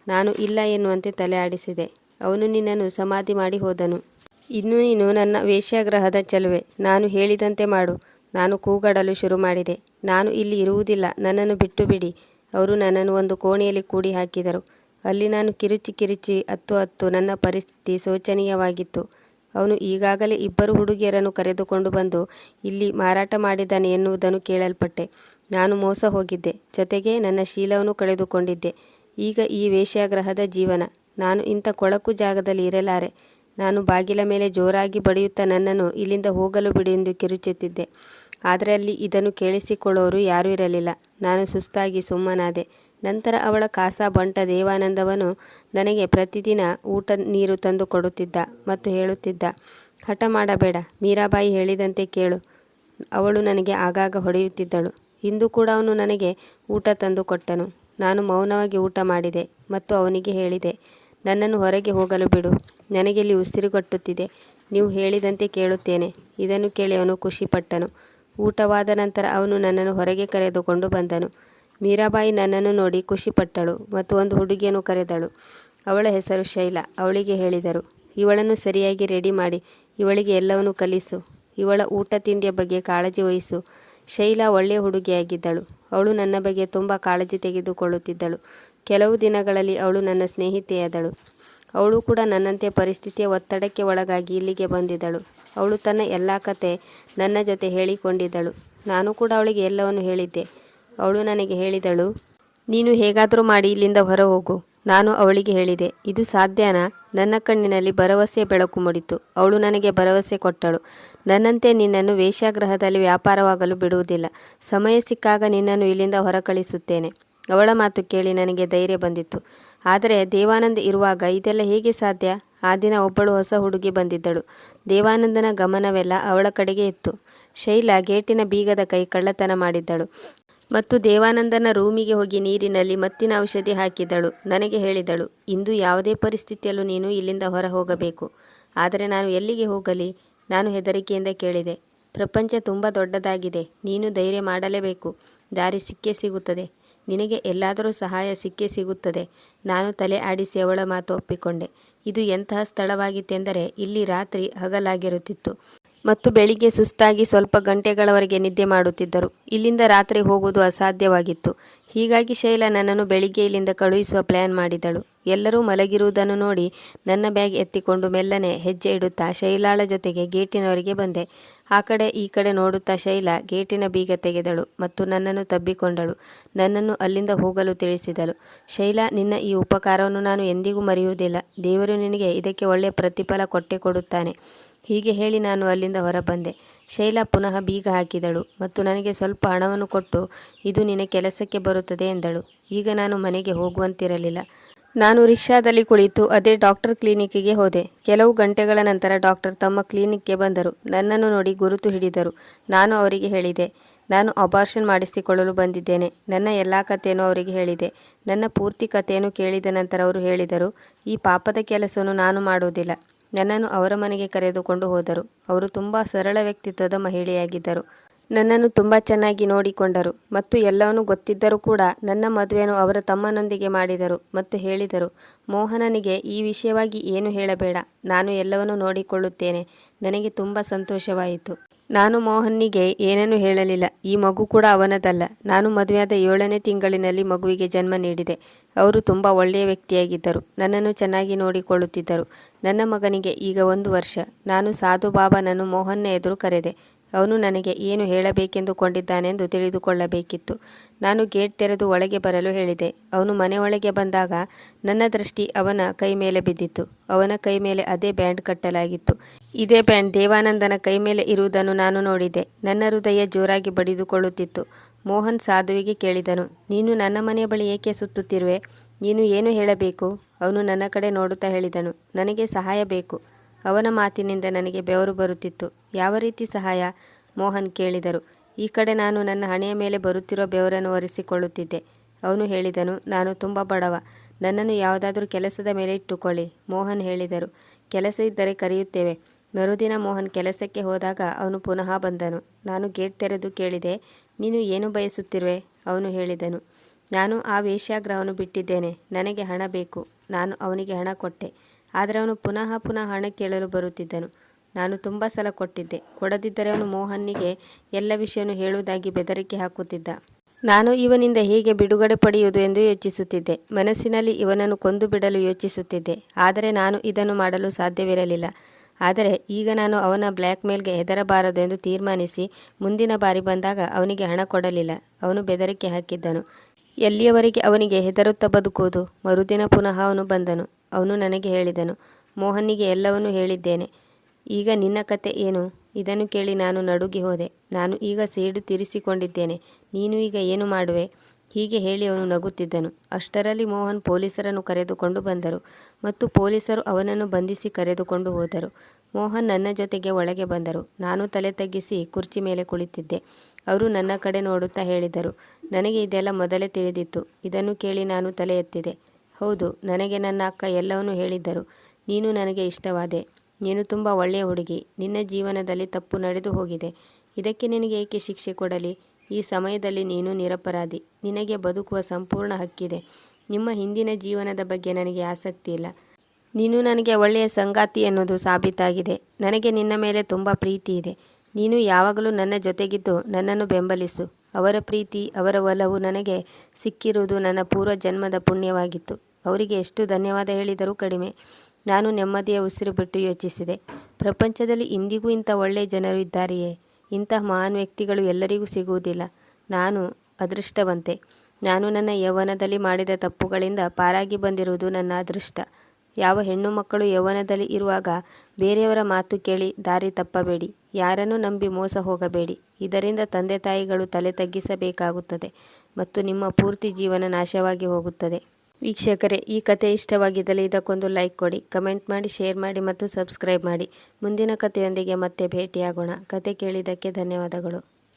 ನಾನು ಇಲ್ಲ ಎನ್ನುವಂತೆ ತಲೆ ಆಡಿಸಿದೆ. ಅವನು ನಿನ್ನನ್ನು ಸಮಾಧಿ ಮಾಡಿ ಹೋದನು. ಇನ್ನು ನೀನು ನನ್ನ ವೇಶ್ಯಾಗ್ರಹದ ಚೆಲುವೆ. ನಾನು ಹೇಳಿದಂತೆ ಮಾಡು. ನಾನು ಕೂಗಾಡಲು ಶುರು ಮಾಡಿದೆ. ನಾನು ಇಲ್ಲಿ ಇರುವುದಿಲ್ಲ. ನನ್ನನ್ನು ಬಿಟ್ಟು ಬಿಡಿ ಅವರು ನನ್ನನ್ನು ಒಂದು ಕೋಣೆಯಲ್ಲಿ ಕೂಡಿ ಹಾಕಿದರು. ಅಲ್ಲಿ ನಾನು ಕಿರುಚಿ ಕಿರುಚಿ, ಹತ್ತು ಹತ್ತು, ನನ್ನ ಪರಿಸ್ಥಿತಿ ಶೋಚನೀಯವಾಗಿತ್ತು. ಅವನು ಈಗಾಗಲೇ ಇಬ್ಬರು ಹುಡುಗಿಯರನ್ನು ಕರೆದುಕೊಂಡು ಬಂದು ಇಲ್ಲಿ ಮಾರಾಟ ಮಾಡಿದ್ದಾನೆ ಎನ್ನುವುದನ್ನು ಕೇಳಲ್ಪಟ್ಟೆ. ನಾನು ಮೋಸ ಹೋಗಿದ್ದೆ. ಜೊತೆಗೆ ನನ್ನ ಶೀಲವನ್ನು ಕಳೆದುಕೊಂಡಿದ್ದೆ. ಈಗ ಈ ವೇಶ್ಯಾಗ್ರಹದ ಜೀವನ. ನಾನು ಇಂಥ ಕೊಳಕು ಜಾಗದಲ್ಲಿ ಇರಲಾರೆ. ನಾನು ಬಾಗಿಲ ಮೇಲೆ ಜೋರಾಗಿ ಬಡಿಯುತ್ತಾ ನನ್ನನ್ನು ಇಲ್ಲಿಂದ ಹೋಗಲು ಬಿಡಿ ಎಂದು ಕಿರುಚುತ್ತಿದ್ದೆ. ಆದರೆ ಅಲ್ಲಿ ಇದನ್ನು ಕೇಳಿಸಿಕೊಳ್ಳೋರು ಯಾರೂ ಇರಲಿಲ್ಲ. ನಾನು ಸುಸ್ತಾಗಿ ಸುಮ್ಮನಾದೆ. ನಂತರ ಅವಳ ಕಾಸಾ ಬಂಟ ದೇವಾನಂದವನು ನನಗೆ ಪ್ರತಿದಿನ ಊಟ ನೀರು ತಂದು ಕೊಡುತ್ತಿದ್ದ ಮತ್ತು ಹೇಳುತ್ತಿದ್ದ, ಹಠ ಮಾಡಬೇಡ, ಮೀರಾಬಾಯಿ ಹೇಳಿದಂತೆ ಕೇಳು. ಅವಳು ನನಗೆ ಆಗಾಗ ಹೊಡೆಯುತ್ತಿದ್ದಳು. ಇಂದು ಕೂಡ ಅವನು ನನಗೆ ಊಟ ತಂದು ಕೊಟ್ಟನು. ನಾನು ಮೌನವಾಗಿ ಊಟ ಮಾಡಿದೆ ಮತ್ತು ಅವನಿಗೆ ಹೇಳಿದೆ, ನನ್ನನ್ನು ಹೊರಗೆ ಹೋಗಲು ಬಿಡು ನನಗೆ ಇಲ್ಲಿ ಉಸಿರುಗಟ್ಟುತ್ತಿದೆ ನೀವು ಹೇಳಿದಂತೆ ಕೇಳುತ್ತೇನೆ, ಇದನ್ನು ಕೇಳಿ ಅವನು ಖುಷಿಪಟ್ಟನು. ಊಟವಾದ ನಂತರ ಅವನು ನನ್ನನ್ನು ಹೊರಗೆ ಕರೆದುಕೊಂಡು ಬಂದನು. ಮೀರಾಬಾಯಿ ನನ್ನನ್ನು ನೋಡಿ ಖುಷಿಪಟ್ಟಳು ಮತ್ತು ಒಂದು ಹುಡುಗಿಯನ್ನು ಕರೆದಳು. ಅವಳ ಹೆಸರು ಶೈಲಾ, ಅವಳಿಗೆ ಹೇಳಿದರು, ಇವಳನ್ನು ಸರಿಯಾಗಿ ರೆಡಿ ಮಾಡಿ, ಇವಳಿಗೆ ಎಲ್ಲವನ್ನೂ ಕಲಿಸು, ಇವಳ ಊಟ ತಿಂಡಿಯ ಬಗ್ಗೆ ಕಾಳಜಿ ವಹಿಸು, ಶೈಲಾ ಒಳ್ಳೆಯ ಹುಡುಗಿಯಾಗಿದ್ದಳು. ಅವಳು ನನ್ನ ಬಗ್ಗೆ ತುಂಬ ಕಾಳಜಿ ತೆಗೆದುಕೊಳ್ಳುತ್ತಿದ್ದಳು. ಕೆಲವು ದಿನಗಳಲ್ಲಿ ಅವಳು ನನ್ನ ಸ್ನೇಹಿತೆಯಾದಳು. ಅವಳು ಕೂಡ ನನ್ನಂತೆ ಪರಿಸ್ಥಿತಿಯ ಒತ್ತಡಕ್ಕೆ ಒಳಗಾಗಿ ಇಲ್ಲಿಗೆ ಬಂದಿದ್ದಳು. ಅವಳು ತನ್ನ ಎಲ್ಲ ಕತೆ ನನ್ನ ಜೊತೆ ಹೇಳಿಕೊಂಡಿದ್ದಳು. ನಾನು ಕೂಡ ಅವಳಿಗೆ ಎಲ್ಲವನ್ನು ಹೇಳಿದ್ದೆ. ಅವಳು ನನಗೆ ಹೇಳಿದಳು, ನೀನು ಹೇಗಾದರೂ ಮಾಡಿ ಇಲ್ಲಿಂದ ಹೊರ ಹೋಗು ನಾನು ಅವಳಿಗೆ ಹೇಳಿದೆ, ಇದು ಸಾಧ್ಯನಾ? ನನ್ನ ಕಣ್ಣಿನಲ್ಲಿ ಭರವಸೆ ಬೆಳಕು ಮೂಡಿತು. ಅವಳು ನನಗೆ ಭರವಸೆ ಕೊಟ್ಟಳು. ನನ್ನಂತೆ ನಿನ್ನನ್ನು ವೇಶ್ಯಾಗ್ರಹದಲ್ಲಿ ವ್ಯಾಪಾರವಾಗಲು ಬಿಡುವುದಿಲ್ಲ. ಸಮಯ ಸಿಕ್ಕಾಗ ನಿನ್ನನ್ನು ಇಲ್ಲಿಂದ ಹೊರ ಕಳಿಸುತ್ತೇನೆ ಅವಳ ಮಾತು ಕೇಳಿ ನನಗೆ ಧೈರ್ಯ ಬಂದಿತ್ತು. ಆದರೆ ದೇವಾನಂದ್ ಇರುವಾಗ ಇದೆಲ್ಲ ಹೇಗೆ ಸಾಧ್ಯ? ಆ ದಿನ ಒಬ್ಬಳು ಹೊಸ ಹುಡುಗಿ ಬಂದಿದ್ದಳು. ದೇವಾನಂದನ ಗಮನವೆಲ್ಲ ಅವಳ ಕಡೆಗೆ ಇತ್ತು. ಶೈಲಾ ಗೇಟಿನ ಬೀಗದ ಕೈ ಕಳ್ಳತನ ಮಾಡಿದ್ದಳು. ಮತ್ತು ದೇವಾನಂದನ ರೂಮಿಗೆ ಹೋಗಿ ನೀರಿನಲ್ಲಿ ಮತ್ತಿನ ಔಷಧಿ ಹಾಕಿದಳು. ನನಗೆ ಹೇಳಿದಳು, ಇಂದು ಯಾವುದೇ ಪರಿಸ್ಥಿತಿಯಲ್ಲೂ ನೀನು ಇಲ್ಲಿಂದ ಹೊರ ಹೋಗಬೇಕು ಆದರೆ ನಾನು ಎಲ್ಲಿಗೆ ಹೋಗಲಿ? ನಾನು ಹೆದರಿಕೆಯಿಂದ ಕೇಳಿದೆ, ಪ್ರಪಂಚ ತುಂಬ ದೊಡ್ಡದಾಗಿದೆ, ನೀನು ಧೈರ್ಯ ಮಾಡಲೇಬೇಕು. ದಾರಿ ಸಿಕ್ಕೇ ಸಿಗುತ್ತದೆ, ನಿನಗೆ ಎಲ್ಲಾದರೂ ಸಹಾಯ ಸಿಕ್ಕೇ ಸಿಗುತ್ತದೆ. ನಾನು ತಲೆ ಆಡಿಸಿ ಅವಳ ಮಾತು ಒಪ್ಪಿಕೊಂಡೆ, ಇದು ಎಂತಹ ಸ್ಥಳವಾಗಿತ್ತೆಂದರೆ ಇಲ್ಲಿ ರಾತ್ರಿ ಹಗಲಾಗಿರುತ್ತಿತ್ತು. ಮತ್ತು ಬೆಳಿಗ್ಗೆ ಸುಸ್ತಾಗಿ ಸ್ವಲ್ಪ ಗಂಟೆಗಳವರೆಗೆ ನಿದ್ದೆ ಮಾಡುತ್ತಿದ್ದರು. ಇಲ್ಲಿಂದ ರಾತ್ರಿ ಹೋಗುವುದು ಅಸಾಧ್ಯವಾಗಿತ್ತು. ಹೀಗಾಗಿ ಶೈಲಾ ನನ್ನನ್ನು ಬೆಳಿಗ್ಗೆ ಇಲ್ಲಿಂದ ಕಳುಹಿಸುವ ಪ್ಲ್ಯಾನ್ ಮಾಡಿದಳು. ಎಲ್ಲರೂ ಮಲಗಿರುವುದನ್ನು ನೋಡಿ ನನ್ನ ಬ್ಯಾಗ್ ಎತ್ತಿಕೊಂಡು ಮೆಲ್ಲನೆ ಹೆಜ್ಜೆ ಇಡುತ್ತಾ ಶೈಲಾಳ ಜೊತೆಗೆ ಗೇಟಿನವರಿಗೆ ಬಂದೆ. ಆ ಕಡೆ ಈ ಕಡೆ ನೋಡುತ್ತಾ ಶೈಲಾ ಗೇಟಿನ ಬೀಗ ತೆಗೆದಳು ಮತ್ತು ನನ್ನನ್ನು ತಬ್ಬಿಕೊಂಡಳು. ನನ್ನನ್ನು ಅಲ್ಲಿಂದ ಹೋಗಲು ತಿಳಿಸಿದಳು. ಶೈಲಾ, ನಿನ್ನ ಈ ಉಪಕಾರವನ್ನು ನಾನು ಎಂದಿಗೂ ಮರೆಯುವುದಿಲ್ಲ. ದೇವರು ನಿನಗೆ ಇದಕ್ಕೆ ಒಳ್ಳೆಯ ಪ್ರತಿಫಲ ಕೊಟ್ಟೆ ಕೊಡುತ್ತಾನೆ. ಹೀಗೆ ಹೇಳಿ ನಾನು ಅಲ್ಲಿಂದ ಹೊರಬಂದೆ. ಶೈಲಾ ಪುನಃ ಬೀಗ ಹಾಕಿದಳು ಮತ್ತು ನನಗೆ ಸ್ವಲ್ಪ ಹಣವನ್ನು ಕೊಟ್ಟು, ಇದು ನಿನ್ನ ಕೆಲಸಕ್ಕೆ ಬರುತ್ತದೆ ಎಂದಳು. ಈಗ ನಾನು ಮನೆಗೆ ಹೋಗುವಂತಿರಲಿಲ್ಲ. ನಾನು ರಿಕ್ಷಾದಲ್ಲಿ ಕುಳಿತು ಅದೇ ಡಾಕ್ಟರ್ ಕ್ಲಿನಿಕ್ಕಿಗೆ ಹೋದೆ. ಕೆಲವು ಗಂಟೆಗಳ ನಂತರ ಡಾಕ್ಟರ್ ತಮ್ಮ ಕ್ಲಿನಿಕ್ಗೆ ಬಂದರು. ನನ್ನನ್ನು ನೋಡಿ ಗುರುತು ಹಿಡಿದರು. ನಾನು ಅವರಿಗೆ ಹೇಳಿದೆ, ನಾನು ಅಬಾರ್ಷನ್ ಮಾಡಿಸಿಕೊಳ್ಳಲು ಬಂದಿದ್ದೇನೆ. ನನ್ನ ಎಲ್ಲ ಕಥೆಯನ್ನು ಅವರಿಗೆ ಹೇಳಿದೆ. ನನ್ನ ಪೂರ್ತಿ ಕಥೆಯನ್ನು ಕೇಳಿದ ನಂತರ ಅವರು ಹೇಳಿದರು, ಈ ಪಾಪದ ಕೆಲಸವನ್ನು ನಾನು ಮಾಡುವುದಿಲ್ಲ. ನನ್ನನ್ನು ಅವರ ಮನೆಗೆ ಕರೆದುಕೊಂಡು ಹೋದರು. ಅವರು ತುಂಬ ಸರಳ ವ್ಯಕ್ತಿತ್ವದ ಮಹಿಳೆಯಾಗಿದ್ದರು. ನನ್ನನ್ನು ತುಂಬ ಚೆನ್ನಾಗಿ ನೋಡಿಕೊಂಡರು ಮತ್ತು ಎಲ್ಲವನ್ನೂ ಗೊತ್ತಿದ್ದರೂ ಕೂಡ ನನ್ನ ಮದುವೆಯನ್ನು ಅವರ ತಮ್ಮನೊಂದಿಗೆ ಮಾಡಿದರು ಮತ್ತು ಹೇಳಿದರು, ಮೋಹನನಿಗೆ ಈ ವಿಷಯವಾಗಿ ಏನು ಹೇಳಬೇಡ, ನಾನು ಎಲ್ಲವನ್ನೂ ನೋಡಿಕೊಳ್ಳುತ್ತೇನೆ, ನನಗೆ ತುಂಬ ಸಂತೋಷವಾಯಿತು. ನಾನು ಮೋಹನ್ನಿಗೆ ಏನನ್ನೂ ಹೇಳಲಿಲ್ಲ, ಈ ಮಗು ಕೂಡ ಅವನದಲ್ಲ. ನಾನು ಮದುವೆಯಾದ ಏಳನೇ ತಿಂಗಳಿನಲ್ಲಿ ಮಗುವಿಗೆ ಜನ್ಮ ನೀಡಿದೆ. ಅವರು ತುಂಬ ಒಳ್ಳೆಯ ವ್ಯಕ್ತಿಯಾಗಿದ್ದರು. ನನ್ನನ್ನು ಚೆನ್ನಾಗಿ ನೋಡಿಕೊಳ್ಳುತ್ತಿದ್ದರು. ನನ್ನ ಮಗನಿಗೆ ಈಗ ಒಂದು ವರ್ಷ. ನಾನು ಸಾಧು ಬಾಬಾನನ್ನು ಮೋಹನ್ನ ಎದುರು ಕರೆದೆ. ಅವನು ನನಗೆ ಏನು ಹೇಳಬೇಕೆಂದುಕೊಂಡಿದ್ದಾನೆಂದು ತಿಳಿದುಕೊಳ್ಳಬೇಕಿತ್ತು. ನಾನು ಗೇಟ್ ತೆರೆದು ಒಳಗೆ ಬರಲು ಹೇಳಿದೆ. ಅವನು ಮನೆ ಒಳಗೆ ಬಂದಾಗ ನನ್ನ ದೃಷ್ಟಿ ಅವನ ಕೈ ಮೇಲೆ ಬಿದ್ದಿತ್ತು. ಅವನ ಕೈ ಮೇಲೆ ಅದೇ ಬ್ಯಾಂಡ್ ಕಟ್ಟಲಾಗಿತ್ತು. ಇದೇ ಬ್ಯಾಂಡ್ ದೇವಾನಂದನ ಕೈ ಮೇಲೆ ಇರುವುದನ್ನು ನಾನು ನೋಡಿದೆ. ನನ್ನ ಹೃದಯ ಜೋರಾಗಿ ಬಡಿದುಕೊಳ್ಳುತ್ತಿತ್ತು. ಮೋಹನ್ ಸಾಧುವಿಗೆ ಕೇಳಿದನು. ನೀನು ನನ್ನ ಮನೆಯ ಬಳಿ ಏಕೆ ಸುತ್ತುತ್ತಿರುವೆ? ನೀನು ಏನು ಹೇಳಬೇಕು? ಅವನು ನನ್ನ ಕಡೆ ನೋಡುತ್ತಾ ಹೇಳಿದನು. ನನಗೆ ಸಹಾಯ ಬೇಕು. ಅವನ ಮಾತಿನಿಂದ ನನಗೆ ಬೆವರು ಬರುತ್ತಿತ್ತು. ಯಾವ ರೀತಿ ಸಹಾಯ? ಮೋಹನ್ ಕೇಳಿದರು. ಈ ಕಡೆ ನಾನು ನನ್ನ ಹಣೆಯ ಮೇಲೆ ಬರುತ್ತಿರೋ ಬೆವರನ್ನು ಒರೆಸಿಕೊಳ್ಳುತ್ತಿದ್ದೆ. ಅವನು ಹೇಳಿದನು, ನಾನು ತುಂಬ ಬಡವ. ನನ್ನನ್ನು ಯಾವುದಾದರೂ ಕೆಲಸದ ಮೇಲೆ ಇಟ್ಟುಕೊಳ್ಳಿ. ಮೋಹನ್ ಹೇಳಿದರು, ಕೆಲಸ ಇದ್ದರೆ ಕರೆಯುತ್ತೇವೆ. ಮರುದಿನ ಮೋಹನ್ ಕೆಲಸಕ್ಕೆ ಹೋದಾಗ ಅವನು ಪುನಃ ಬಂದನು. ನಾನು ಗೇಟ್ ತೆರೆದು ಕೇಳಿದೆ, ನೀನು ಏನು ಬಯಸುತ್ತಿರುವೆ? ಅವನು ಹೇಳಿದನು, ನಾನು ಆ ವೇಶ್ಯಾಗ್ರಹವನ್ನು ಬಿಟ್ಟಿದ್ದೇನೆ, ನನಗೆ ಹಣ ಬೇಕು, ನಾನು ಅವನಿಗೆ ಹಣ ಕೊಟ್ಟೆ, ಆದರೆ ಅವನು ಪುನಃ ಪುನಃ ಹಣ ಕೇಳಲು ಬರುತ್ತಿದ್ದನು. ನಾನು ತುಂಬ ಸಲ ಕೊಟ್ಟಿದ್ದೆ, ಕೊಡದಿದ್ದರೆ ಅವನು ಮೋಹನ್ನಿಗೆ ಎಲ್ಲ ವಿಷಯವನ್ನು ಹೇಳುವುದಾಗಿ ಬೆದರಿಕೆ ಹಾಕುತ್ತಿದ್ದ. ನಾನು ಇವನಿಂದ ಹೇಗೆ ಬಿಡುಗಡೆ ಪಡೆಯುವುದು ಎಂದು ಯೋಚಿಸುತ್ತಿದ್ದೆ, ಮನಸ್ಸಿನಲ್ಲಿ ಇವನನ್ನು ಕೊಂದು ಬಿಡಲು ಯೋಚಿಸುತ್ತಿದ್ದೆ, ಆದರೆ ನಾನು ಇದನ್ನು ಮಾಡಲು ಸಾಧ್ಯವಿರಲಿಲ್ಲ. ಆದರೆ ಈಗ ನಾನು ಅವನ ಬ್ಲ್ಯಾಕ್ ಮೇಲ್ಗೆ ಹೆದರಬಾರದು ಎಂದು ತೀರ್ಮಾನಿಸಿ ಮುಂದಿನ ಬಾರಿ ಬಂದಾಗ ಅವನಿಗೆ ಹಣ ಕೊಡಲಿಲ್ಲ. ಅವನು ಬೆದರಿಕೆ ಹಾಕಿದ್ದನು. ಎಲ್ಲಿಯವರೆಗೆ ಅವನಿಗೆ ಹೆದರುತ್ತಾ ಬದುಕುವುದು? ಮರುದಿನ ಪುನಃ ಅವನು ಬಂದನು. ಅವನು ನನಗೆ ಹೇಳಿದನು, ಮೋಹನ್ನಿಗೆ ಎಲ್ಲವನ್ನೂ ಹೇಳಿದ್ದೇನೆ. ಈಗ ನಿನ್ನ ಕತೆ ಏನು? ಇದನ್ನು ಕೇಳಿ ನಾನು ನಡುಗಿ ಹೋದೆ. ನಾನು ಈಗ ಸೇಡು ತೀರಿಸಿಕೊಂಡಿದ್ದೇನೆ. ನೀನು ಈಗ ಏನು ಮಾಡುವೆ? ಹೀಗೆ ಹೇಳಿ ಅವನು ನಗುತ್ತಿದ್ದನು. ಅಷ್ಟರಲ್ಲಿ ಮೋಹನ್ ಪೊಲೀಸರನ್ನು ಕರೆದುಕೊಂಡು ಬಂದರು ಮತ್ತು ಪೊಲೀಸರು ಅವನನ್ನು ಬಂಧಿಸಿ ಕರೆದುಕೊಂಡು ಹೋದರು. ಮೋಹನ್ ನನ್ನ ಜೊತೆಗೆ ಒಳಗೆ ಬಂದರು. ನಾನು ತಲೆ ತಗ್ಗಿಸಿ ಕುರ್ಚಿ ಮೇಲೆ ಕುಳಿತಿದ್ದೆ. ಅವರು ನನ್ನ ಕಡೆ ನೋಡುತ್ತಾ ಹೇಳಿದರು, ನನಗೆ ಇದೆಲ್ಲ ಮೊದಲೇ ತಿಳಿದಿತ್ತು. ಇದನ್ನು ಕೇಳಿ ನಾನು ತಲೆ ಎತ್ತಿದೆ. ಹೌದು, ನನಗೆ ನನ್ನ ಅಕ್ಕ ಎಲ್ಲವನ್ನೂ ಹೇಳಿದ್ದರು. ನೀನು ನನಗೆ ಇಷ್ಟವಾದೆ. ನೀನು ತುಂಬ ಒಳ್ಳೆಯ ಹುಡುಗಿ. ನಿನ್ನ ಜೀವನದಲ್ಲಿ ತಪ್ಪು ನಡೆದು ಹೋಗಿದೆ. ಇದಕ್ಕೆ ನಿನಗೆ ಏಕೆ ಶಿಕ್ಷೆ ಕೊಡಲಿ? ಈ ಸಮಯದಲ್ಲಿ ನೀನು ನಿರಪರಾಧಿ. ನಿನಗೆ ಬದುಕುವ ಸಂಪೂರ್ಣ ಹಕ್ಕಿದೆ. ನಿಮ್ಮ ಹಿಂದಿನ ಜೀವನದ ಬಗ್ಗೆ ನನಗೆ ಆಸಕ್ತಿ ಇಲ್ಲ. ನೀನು ನನಗೆ ಒಳ್ಳೆಯ ಸಂಗಾತಿ ಎನ್ನುವುದು ಸಾಬೀತಾಗಿದೆ. ನನಗೆ ನಿನ್ನ ಮೇಲೆ ತುಂಬ ಪ್ರೀತಿ ಇದೆ. ನೀನು ಯಾವಾಗಲೂ ನನ್ನ ಜೊತೆಗಿದ್ದು ನನ್ನನ್ನು ಬೆಂಬಲಿಸು. ಅವರ ಪ್ರೀತಿ, ಅವರ ಒಲವು ನನಗೆ ಸಿಕ್ಕಿರುವುದು ನನ್ನ ಪೂರ್ವ ಜನ್ಮದ ಪುಣ್ಯವಾಗಿತ್ತು. ಅವರಿಗೆ ಎಷ್ಟು ಧನ್ಯವಾದ ಹೇಳಿದರೂ ಕಡಿಮೆ. ನಾನು ನೆಮ್ಮದಿಯ ಉಸಿರು ಬಿಟ್ಟು ಯೋಚಿಸಿದೆ. ಪ್ರಪಂಚದಲ್ಲಿ ಇಂದಿಗೂ ಇಂಥ ಒಳ್ಳೆಯ ಜನರು ಇದ್ದಾರೆಯೇ? ಇಂತಹ ಮಹಾನ್ ವ್ಯಕ್ತಿಗಳು ಎಲ್ಲರಿಗೂ ಸಿಗುವುದಿಲ್ಲ. ನಾನು ಅದೃಷ್ಟವಂತೆ. ನಾನು ನನ್ನ ಯೌವನದಲ್ಲಿ ಮಾಡಿದ ತಪ್ಪುಗಳಿಂದ ಪಾರಾಗಿ ಬಂದಿರುವುದು ನನ್ನ ಅದೃಷ್ಟ. ಯಾವ ಹೆಣ್ಣು ಮಕ್ಕಳು ಯೌವನದಲ್ಲಿ ಇರುವಾಗ ಬೇರೆಯವರ ಮಾತು ಕೇಳಿ ದಾರಿ ತಪ್ಪಬೇಡಿ. ಯಾರನ್ನು ನಂಬಿ ಮೋಸ ಹೋಗಬೇಡಿ. ಇದರಿಂದ ತಂದೆ ತಾಯಿಗಳು ತಲೆ ತಗ್ಗಿಸಬೇಕಾಗುತ್ತದೆ ಮತ್ತು ನಿಮ್ಮ ಪೂರ್ತಿ ಜೀವನ ನಾಶವಾಗಿ ಹೋಗುತ್ತದೆ. ವೀಕ್ಷಕರೇ, ಈ ಕತೆ ಇಷ್ಟವಾಗಿದ್ದಲ್ಲಿ ಇದಕ್ಕೊಂದು ಲೈಕ್ ಕೊಡಿ, ಕಮೆಂಟ್ ಮಾಡಿ, ಶೇರ್ ಮಾಡಿ ಮತ್ತು ಸಬ್ಸ್ಕ್ರೈಬ್ ಮಾಡಿ. ಮುಂದಿನ ಕಥೆಯೊಂದಿಗೆ ಮತ್ತೆ ಭೇಟಿಯಾಗೋಣ. ಕತೆ ಕೇಳಿದ್ದಕ್ಕೆ ಧನ್ಯವಾದಗಳು.